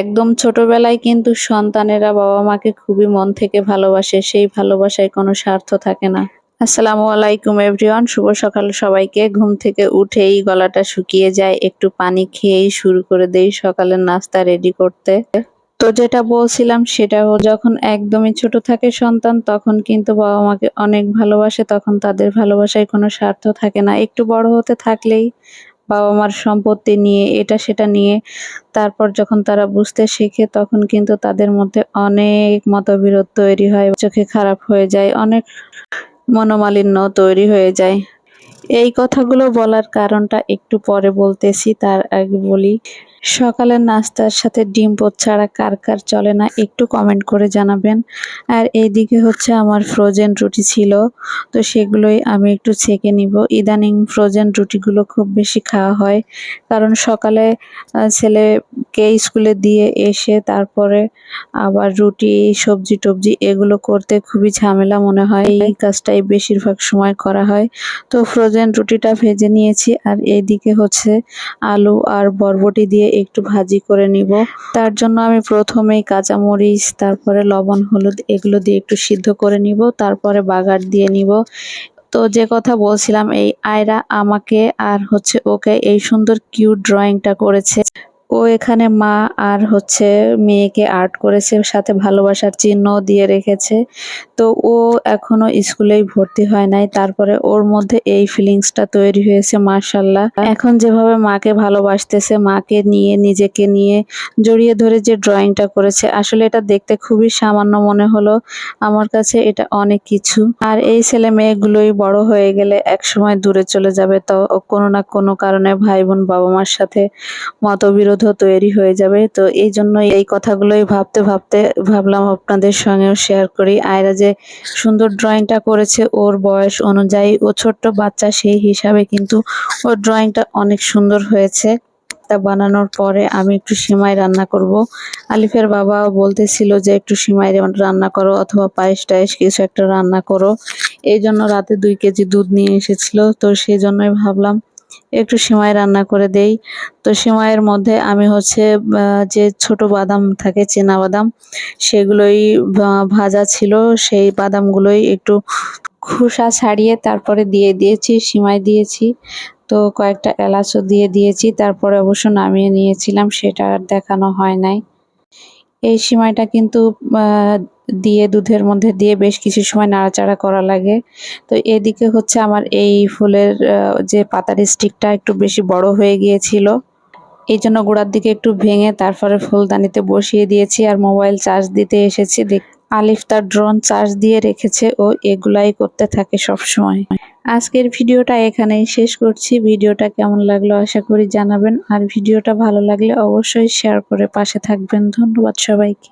একদম ছোটবেলায় কিন্তু সন্তানেরা বাবা মাকে খুবই মন থেকে ভালোবাসে, সেই ভালোবাসায় কোনো স্বার্থ থাকে না। আসসালামু আলাইকুম এভরিওয়ান শুভ সকাল সবাইকে। ঘুম থেকে উঠেই গলাটা শুকিয়ে যায়, একটু পানি খেয়েই শুরু করে দেই সকালের নাস্তা রেডি করতে। তো যেটা বলছিলাম, সেটা যখন একদমই ছোট থাকে সন্তান, তখন কিন্তু বাবা মাকে অনেক ভালোবাসে, তখন তাদের ভালোবাসায় কোনো স্বার্থ থাকে না। একটু বড় হতে থাকলেই বাবা মার সম্পত্তি নিয়ে, এটা সেটা নিয়ে, তারপর যখন তারা বুঝতে শেখে, তখন কিন্তু তাদের মধ্যে অনেক মতবিরোধ তৈরি হয়, চোখে খারাপ হয়ে যায়, অনেক মনোমালিন্য তৈরি হয়ে যায়। এই কথাগুলো বলার কারণটা একটু পরে বলতেছি, তার আগে বলি, সকালের নাস্তার সাথে ডিম পোচ ছাড়া কার কার চলে না একটু কমেন্ট করে জানাবেন। আর এইদিকে হচ্ছে আমার ফ্রোজেন রুটি ছিল, তো সেগুলোই আমি একটু ছেঁকে নিব। ইদানিং ফ্রোজেন রুটিগুলো খুব বেশি খাওয়া হয়, কারণ সকালে ছেলেকে স্কুলে দিয়ে এসে তারপরে আবার রুটি, সবজি টবজি এগুলো করতে খুবই ঝামেলা মনে হয়। এই কাজটাই বেশিরভাগ সময় করা হয়। তো ফ্রোজেন রুটিটা ভেজে নিয়েছি আর এইদিকে হচ্ছে আলু আর বরবটি দিয়ে একটু ভাজি করে নিব। তার জন্য আমি প্রথমেই কাঁচামরিচ, তারপরে লবণ, হলুদ এগুলো দিয়ে একটু সিদ্ধ করে নিব, তারপরে বাগার দিয়ে নিব। তো যে কথা বলছিলাম, এই আয়রা আমাকে আর হচ্ছে ওকে এই সুন্দর কিউট ড্রয়িংটা করেছে। ও এখানে মা আর হচ্ছে মেয়েকে আর্ট করেছে, সাথে ভালোবাসার চিহ্ন দিয়ে রেখেছে। তো ও এখনও স্কুলেই ভর্তি হয় নাই, তারপরে ওর মধ্যে এই ফিলিংসটা তৈরি হয়েছে মার্শাল্লাহ এখন যেভাবে মাকে ভালোবাসতেছে, মাকে নিয়ে, নিজেকে নিয়ে জড়িয়ে ধরে যে ড্রয়িংটা করেছে, আসলে এটা দেখতে খুবই সামান্য মনে হলো, আমার কাছে এটা অনেক কিছু। আর এই ছেলে মেয়েগুলোই বড় হয়ে গেলে এক সময় দূরে চলে যাবে, তো কোনো না কোনো কারণে ভাই বোন বাবা মার সাথে মতবিরোধ তৈরি হয়ে যাবে। তো এই জন্য এই কথাগুলোই ভাবতে ভাবতে ভাবলাম আপনাদের সঙ্গেও শেয়ার করি। আয়রা যে সুন্দর ড্রয়িংটা করেছে ওর বয়স অনুযায়ী ও ছোট্ট বাচ্চা সেই হিসাবে কিন্তু ওর ড্রয়িংটা অনেক সুন্দর হয়েছে। তা বানানোর পরে আমি একটু সিমাই রান্না করব। আলিফের বাবা বলতেছিল যে একটু সিমাই রান্না করো অথবা পায়েস টায়েস কিছু একটা রান্না করো। এই জন্য রাতে দুই কেজি দুধ নিয়ে এসেছিল। তো সেই জন্যই ভাবলাম একটু সিমাই রান্না করে দেই। তো সিমাইয়ের মধ্যে আমি হচ্ছে যে ছোট বাদাম থাকে, চেনা বাদাম, সেগুলোই ভাজা ছিল। সেই বাদামগুলোই একটু খোসা ছাড়িয়ে তারপরে দিয়ে দিয়েছি, সিমাই দিয়েছি। তো কয়েকটা এলাচও দিয়ে দিয়েছি, তারপরে অবশ্য নামিয়ে নিয়েছিলাম, সেটা আর দেখানো হয় নাই। এই সিমাইটা কিন্তু দিয়ে, দুধের মধ্যে দিয়ে বেশ কিছু সময় নাড়াচাড়া করা লাগে। তো এদিকে হচ্ছে আমার এই ফুলের যে পাতার স্টিকটা একটু বেশি বড় হয়ে গিয়েছিল। এই জন্য গোড়ার দিকে একটু ভেঙে তারপরে ফুলদানিতে বসিয়ে দিয়েছি আর মোবাইল চার্জ দিতে এসেছি। দেখ আলিফ তার ড্রোন চার্জ দিয়ে রেখেছে ও এগুলাই করতে থাকে সব সময়। আজকের ভিডিওটা এখানেই শেষ করছি। ভিডিওটা কেমন লাগল আশা করি জানাবেন। আর ভিডিওটা ভালো লাগলে অবশ্যই শেয়ার করে পাশে থাকবেন। ধন্যবাদ সবাইকে।